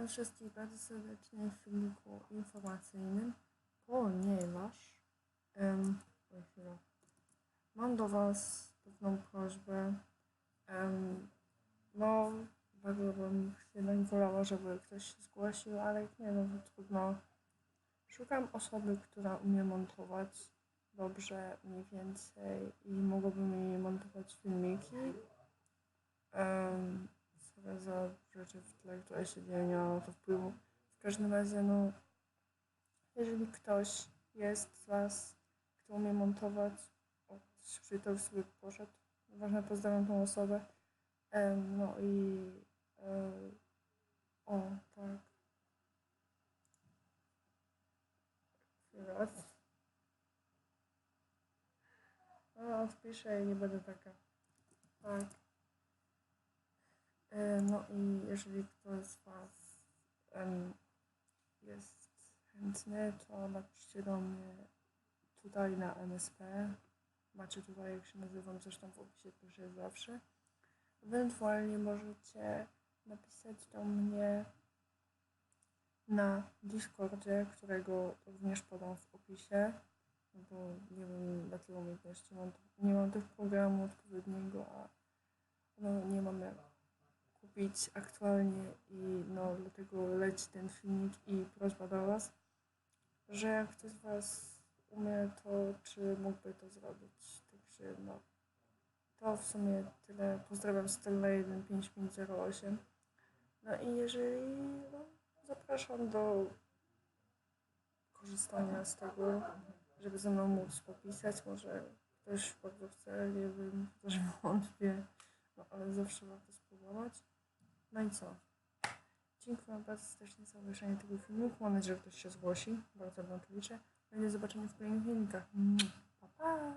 Witam wszystkich bardzo serdecznie w filmiku informacyjnym, ponieważ chwila. mam do Was pewną prośbę. Em, no, bardzo bym jednak wolała, żeby ktoś się zgłosił, ale nie, no trudno. Szukam osoby, która umie montować dobrze, mniej więcej i mogłaby mi montować filmiki. Rzeczy w tle, które się dzieją, nie ma na to wpływu. W każdym razie, no, jeżeli ktoś jest z Was, kto umie montować, o, to już sobie poszedł, ważne, pozdrawiam tą osobę. No i e, o, tak. Chwila. No, odpiszę i nie będę taka. Tak. No i jeżeli ktoś z Was em, jest chętny, to napiszcie do mnie tutaj na MSP. Macie tutaj, jak się nazywam, zresztą w opisie też jest zawsze. Ewentualnie możecie napisać do mnie na Discordzie, którego również podam w opisie, no bo nie wiem na tyle umiejętności, mam, nie mam też programu odpowiedniego, a no, nie mam jak kupić aktualnie i no dlatego leci ten filmik i prośba do Was, że jak ktoś z Was umie, to czy mógłby to zrobić. Także no, to w sumie tyle. Pozdrawiam Stella 15508. No i jeżeli, no, zapraszam do korzystania z tego, żeby ze mną móc popisać. Może ktoś bardzo chce, nie wiem, też wątpię, no ale zawsze warto spróbować. No i co? Dziękuję bardzo serdecznie za obejrzenie tego filmu. Mam nadzieję, że ktoś się zgłosi. Bardzo na to liczę. Do zobaczenia w kolejnych filmikach. Pa, pa!